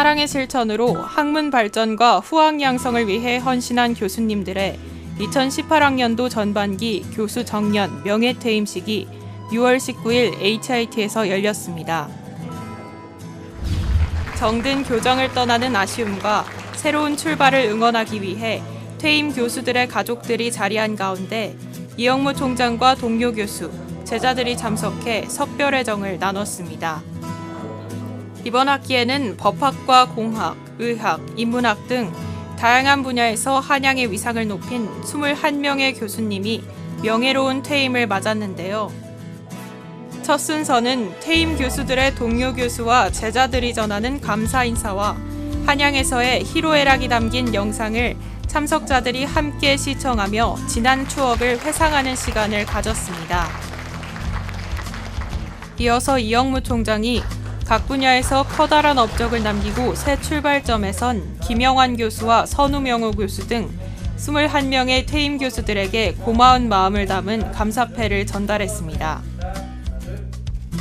사랑의 실천으로 학문 발전과 후학 양성을 위해 헌신한 교수님들의 2018학년도 전반기 교수 정년 명예퇴임식이 6월 19일 HIT에서 열렸습니다. 정든 교정을 떠나는 아쉬움과 새로운 출발을 응원하기 위해 퇴임 교수들의 가족들이 자리한 가운데 이영무 총장과 동료 교수, 제자들이 참석해 석별의 정을 나눴습니다. 이번 학기에는 법학과 공학, 의학, 인문학 등 다양한 분야에서 한양의 위상을 높인 21명의 교수님이 명예로운 퇴임을 맞았는데요. 첫 순서는 퇴임 교수들의 동료 교수와 제자들이 전하는 감사 인사와 한양에서의 희로애락이 담긴 영상을 참석자들이 함께 시청하며 지난 추억을 회상하는 시간을 가졌습니다. 이어서 이영무 총장이 각 분야에서 커다란 업적을 남기고 새 출발점에 선 김영환 교수와 선우명호 교수 등 21명의 퇴임 교수들에게 고마운 마음을 담은 감사패를 전달했습니다.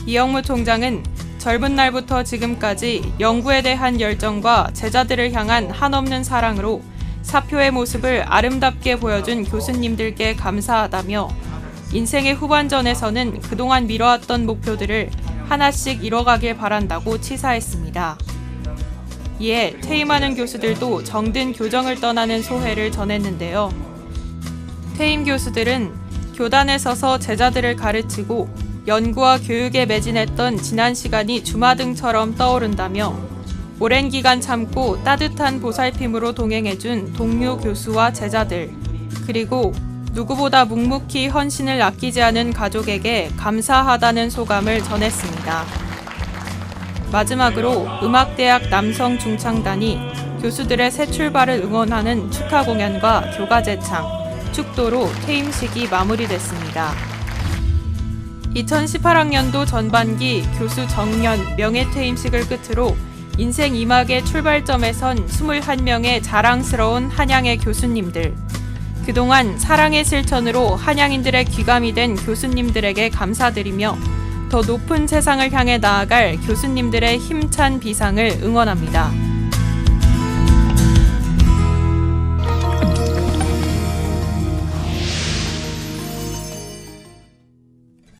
이영무 총장은 젊은 날부터 지금까지 연구에 대한 열정과 제자들을 향한 한없는 사랑으로 사표의 모습을 아름답게 보여준 교수님들께 감사하다며 인생의 후반전에서는 그동안 미뤄왔던 목표들을 하나씩 이뤄가길 바란다고 치사했습니다. 이에 퇴임하는 교수들도 정든 교정을 떠나는 소회를 전했는데요. 퇴임 교수들은 교단에 서서 제자들을 가르치고 연구와 교육에 매진했던 지난 시간이 주마등처럼 떠오른다며 오랜 기간 참고 따뜻한 보살핌으로 동행해준 동료 교수와 제자들, 그리고 누구보다 묵묵히 헌신을 아끼지 않은 가족에게 감사하다는 소감을 전했습니다. 마지막으로 음악대학 남성 중창단이 교수들의 새 출발을 응원하는 축하 공연과 교가 제창, 축도로 퇴임식이 마무리됐습니다. 2018학년도 전반기 교수 정년 명예퇴임식을 끝으로 인생 2막의 출발점에 선 21명의 자랑스러운 한양의 교수님들. 그동안 사랑의 실천으로 한양인들의 귀감이 된 교수님들에게 감사드리며 더 높은 세상을 향해 나아갈 교수님들의 힘찬 비상을 응원합니다.